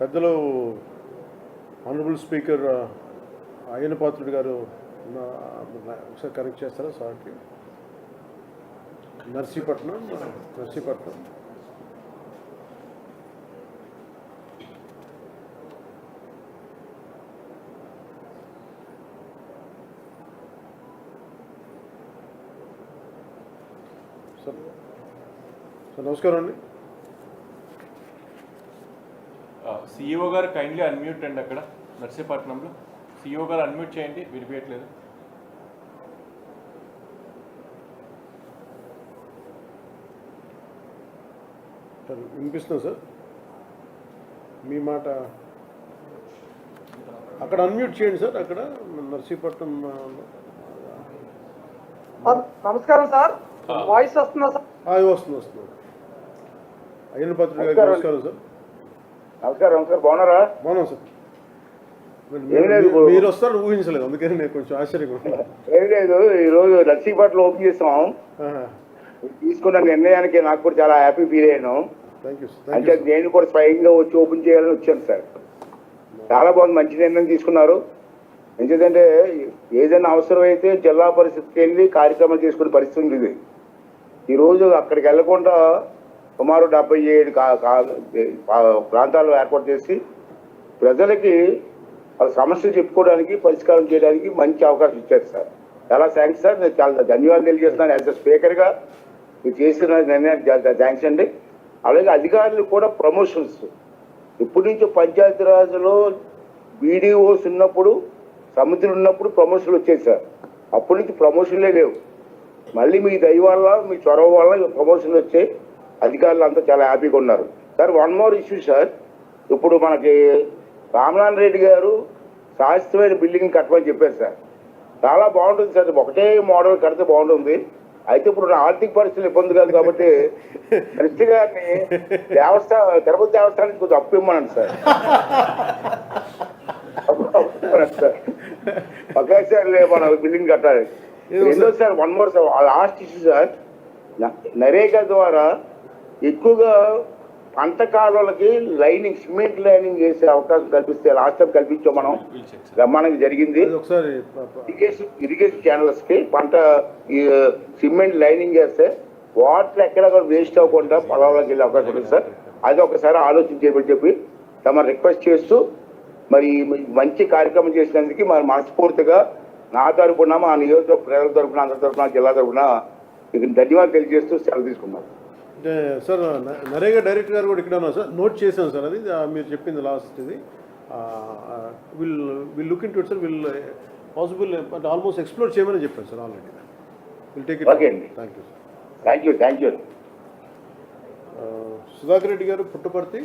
పెద్దలు honourable speaker Ayyanna పాత్రుడు గారు ఒకసారి కనెక్ట్ చేస్తారా సార్కి? నర్సీపట్నం నర్సీపట్నం. సార్ సార్ నమస్కారం అండి. సిఇఓ గారు కైండ్లీ అన్మ్యూట్ అండి అక్కడ నర్సీపట్నంలో. సిఇఓ గారు అన్మ్యూట్ చేయండి వినిపించట్లేదు సార్ వినిపిస్తుందా సార్? మీ మాట. అక్కడ అన్మ్యూట్ చేయండి సార్ అక్కడ నర్సీపట్నం. నమస్కారం సార్. వాయిస్ వస్తుందా సార్? ఆ, వస్తుంది వస్తుంది. అయ్యన నమస్కారం. నమస్కారం సార్. నమస్కారం నమస్కారం. బాగున్నారా? బాగున్నాం సార్. మరి ఏం లేదు మీరు- ఇప్పుడు- మీరు వస్తారని ఊహించలేదు. అందుకని నేను కొంచెం ఆశ్చర్యంగా ఉన్నాను. ఏం లేదు ఈరోజు నర్సీపట్లో ఓపెన్ చేస్తాం తీసుకున్న నిర్ణయానికి నాకు కూడా చాలా హ్యాపీ ఫీల్ అయ్యాను. అంటే నేను కూడా స్వయంగా వచ్చి ఓపెన్ చేయాలని వచ్చాను సార్. చాలా బాగుంది మంచి నిర్ణయం తీసుకున్నారు. ఎందుకంటే ఏదైనా అవసరమైతే జిల్లా పరిస్థితికి వెళ్ళి కార్యక్రమాలు చేసుకునే పరిస్థితి ఉంది ఈరోజు అక్కడికి వెళ్ళకుండా సుమారు డెబ్బై ఏడు ప్రాంతాలు ఏర్పాటు చేసి ప్రజలకి వాళ్ళ సమస్యలు చెప్పుకోవడానికి పరిష్కారం చేయడానికి మంచి అవకాశం ఇచ్చారు సార్. చాలా థ్యాంక్స్ సార్. నేను చాలా ధన్యవాదాలు తెలియజేస్తున్నాను యాజ్ అ స్పీకర్గా మీరు చేసిన నిర్ణయానికి థ్యాంక్స్ అండి. అలాగే అధికారులు కూడా ప్రమోషన్స్ ఇప్పటి నుంచో పంచాయతీరాజ్లో బీడీఓస్ ఉన్నప్పుడు సమితులు ఉన్నప్పుడు ప్రమోషన్లు వచ్చాయి సార్. అప్పటి నుంచి ప్రమోషన్లే లేవు. మళ్ళీ మీ దయ వల్ల మీ చొరవ వల్ల ప్రమోషన్లు వచ్చాయి. అధికారులు అంతా చాలా హ్యాపీగా ఉన్నారు. Sir one more issue sir ఇప్పుడు మనకి రామనారాయణ రెడ్డి గారు శాశ్వతమైన బిల్డింగ్ కట్టమని చెప్పారు సార్ చాలా బాగుంటుంది సార్ ఒకటే మోడల్ కడితే బాగుంటుంది. అయితే ఇప్పుడు ఆర్థిక పరిస్థితులు ఇబ్బంది కాదు కాబట్టి కృష్ణ గారిని దేవస్థానం తిరుపతి దేవస్థానానికి కొంచెం అప్పు ఇమ్మనండి సార్ ఒకేసారి మన బిల్డింగ్ కట్టాలి. ఏదో రెండో sir one more sir last issue sir NREGA ద్వారా ఎక్కువగా పంట కాలువలకి లైనింగ్ సిమెంట్ లైనింగ్ చేసే అవకాశం కల్పిస్తే టైం కల్పించాం మనం బ్రహ్మాండంగా జరిగింది. ఇరిగేషన్ ఇరిగేషన్ ఛానల్స్కి పంట సిమెంట్ లైనింగ్ చేస్తే వాటర్ ఎక్కడ కూడా వేస్ట్ అవ్వకుండా పొలంలోకి వెళ్ళే అవకాశం ఉంటుంది సార్. అది ఒకసారి ఆలోచన చేయమని చెప్పి తమ రిక్వెస్ట్ చేస్తూ మరి మంచి కార్యక్రమం చేసినందుకు మరి మనస్ఫూర్తిగా నా తరపున మా నియోజకవర్గ ప్రజల తరపున అందరి తరపున జిల్లా తరపున మీకు ధన్యవాదాలు తెలియజేస్తూ సెలవు తీసుకున్నాం అంటే సార్ నరేగా డైరెక్టర్ గారు కూడా ఇక్కడ ఉన్నారు సార్. నోట్ చేశాను సార్ అది. మీరు చెప్పింది లాస్ట్ ఇది. Will will look into sir will possible అంటే ఆల్మోస్ట్ ఎక్స్ప్లోర్ చేయమని చెప్పాను sir already will take it. Thank you sir thank you thank you Sudhakar Reddy గారు పుట్టపర్తి.